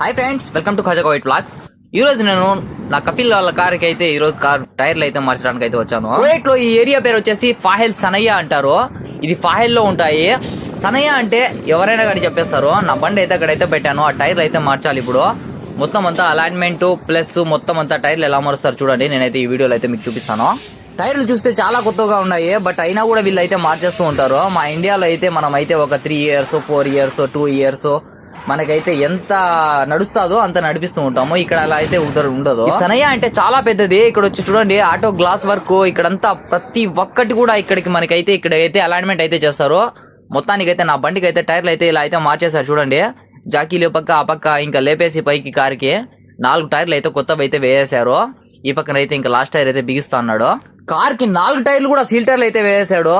Hi friends welcome to Khaja white blogs ఈ రోజు నేను నా కపిల్ వాళ్ళ కార్కి అయితే ఈ రోజు కార్ టైర్లు అయితే మార్చడానికి అయితే వచ్చాను. కువైట్లో ఈ ఏరియా పేరు వచ్చేసి ఫాహెల్ సనయ్య అంటారు. ఇది ఫాహెల్లో ఉంటాయి. సనయ్య అంటే ఎవరైనా కానీ చెప్పేస్తారు. నా బండి అయితే అక్కడైతే పెట్టాను. ఆ టైర్లు అయితే మార్చాలి ఇప్పుడు. మొత్తం అంతా అలైన్మెంట్ ప్లస్ మొత్తం అంతా టైర్లు ఎలా మారుస్తారు చూడండి. నేనైతే ఈ వీడియోలో అయితే మీకు చూపిస్తాను. టైర్లు చూస్తే చాలా కొత్తగా ఉన్నాయి. బట్ అయినా కూడా వీళ్ళు అయితే మార్చేస్తూ ఉంటారు. మా ఇండియాలో అయితే మనం అయితే ఒక three years four years two years మనకైతే ఎంత నడుస్తాదో అంత నడిపిస్తూ ఉంటాము. ఇక్కడ అలా అయితే ఉండదు. సనయ్య అంటే చాలా పెద్దది. ఇక్కడ వచ్చి చూడండి ఆటో గ్లాస్ వర్క్ ఇక్కడంతా ప్రతి ఒక్కటి కూడా ఇక్కడికి మనకైతే ఇక్కడ అయితే అలైన్మెంట్ అయితే చేస్తారు. మొత్తానికైతే నా బండికి అయితే టైర్లు అయితే ఇలా అయితే మార్చేశారు చూడండి. జాకీలు పక్క ఆ పక్క ఇంకా లేపేసి పైకి కార్కి నాలుగు టైర్లు అయితే కొత్తవి అయితే వేసేశారు. ఈ పక్కన అయితే ఇంకా లాస్ట్ టైర్ అయితే బిగిస్తా అన్నాడు కార్కి నాలుగు టైర్లు కూడా సీల్ టైర్లు అయితే వేసాడు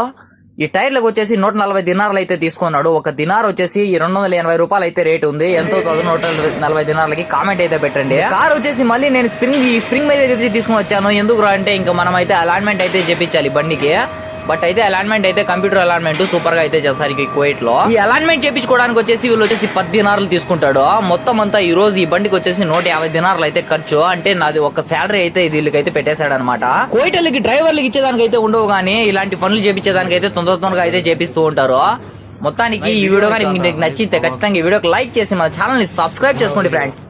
ఈ టైర్లకు వచ్చేసి నూట నలభై దినార్లు అయితే తీసుకున్నాడు. ఒక దినార్ వచ్చేసి రెండు వందల ఎనభై రూపాయలు అయితే రేట్ ఉంది. ఎంతో అవుతుందో నూట నలభై దినార్లకి కామెంట్ అయితే పెట్టండి. కార్ వచ్చేసి మళ్ళీ నేను స్ప్రింగ్ ఈ స్ప్రింగ్ మీద అయితే తీసుకుని వచ్చాను. ఎందుకు రా అంటే ఇంకా మనం అయితే అలాట్మెంట్ అయితే చేపించాలి బండికి. బట్ అయితే అలాట్మెంట్ అయితే కంప్యూటర్ అలాట్మెంట్ సూపర్గా అయితే చేస్తారు ఈ కువైట్లో. ఈ అలాట్మెంట్ చేపించుకోవడానికి వచ్చేసి వీళ్ళు వచ్చేసి పది దినార్లు తీసుకుంటాడు. మొత్తం అంతా ఈ రోజు ఈ బండికి వచ్చేసి నూట యాభై దినార్లు అయితే ఖర్చు. అంటే నాది ఒక శాలరీ అయితే వీళ్ళకైతే పెట్టేశాడు అనమాట కోయిటర్లకి డ్రైవర్లకి ఇచ్చేదానికి అయితే ఉండవు కానీ ఇలాంటి పనులు చేపించేదానికి అయితే తొందర తొందరగా అయితే చేపిస్తూ ఉంటారు. మొత్తానికి ఈ వీడియో కానీ మీకు నచ్చితే ఖచ్చితంగా ఈ వీడియోకి లైక్ చేసి మన ఛానల్ని సబ్స్క్రైబ్ చేసుకోండి ఫ్రెండ్స్